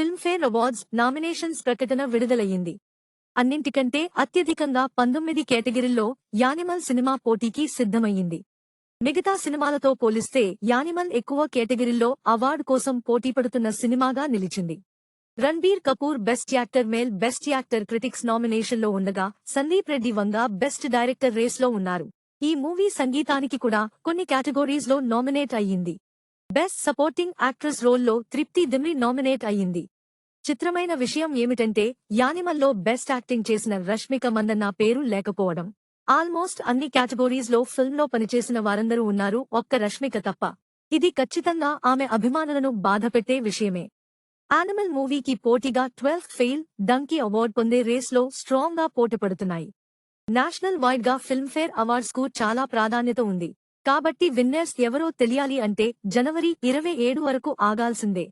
Filmfare awards nominations ప్రకటన విడుదలయ్యింది. అన్నింటికంటే అత్యధికంగా పంతొమ్మిది కేటగిరీల్లో యానిమల్ సినిమా పోటీకి సిద్ధమయ్యింది. మిగతా సినిమాలతో పోలిస్తే యానిమల్ ఎక్కువ కేటగిరీల్లో అవార్డు కోసం పోటీపడుతున్న సినిమాగా నిలిచింది. Ranbir Kapoor best actor male best actor critics నామినేషన్లో ఉండగా సందీప్ రెడ్డి వంగ బెస్ట్ డైరెక్టర్ రేస్లో ఉన్నారు. ఈ మూవీ సంగీతానికి కూడా కొన్ని కేటగిరీస్లో నామినేట్ అయ్యింది. బెస్ట్ సపోర్టింగ్ యాక్ట్రెస్ రోల్లో తృప్తి దిమ్రి నామినేట్ అయ్యింది. చిత్రమైన విషయం ఏమిటంటే యానిమల్లో బెస్ట్ యాక్టింగ్ చేసిన రష్మిక మందన్న పేరు లేకపోవడం. ఆల్మోస్ట్ అన్ని కేటగిరీస్ ఫిల్మ్లో పనిచేసిన వారందరూ ఉన్నారు ఒక్క రష్మిక తప్ప. ఇది ఖచ్చితంగా ఆమె అభిమానులను బాధపెట్టే విషయమే. యానిమల్ మూవీకి పోటీగా ట్వెల్త్ ఫెయిల్ డంకీ అవార్డ్ పొందే రేస్లో స్ట్రాంగ్గా పోటీపడుతున్నాయి. నేషనల్ వైడ్గా ఫిల్మ్ఫేర్ అవార్డ్స్కు చాలా ప్రాధాన్యత ఉంది. కాబట్టి విన్నర్స్ ఎవరో తెలియాలి అంటే జనవరి ఇరవై ఏడు వరకు ఆగాల్సిందే.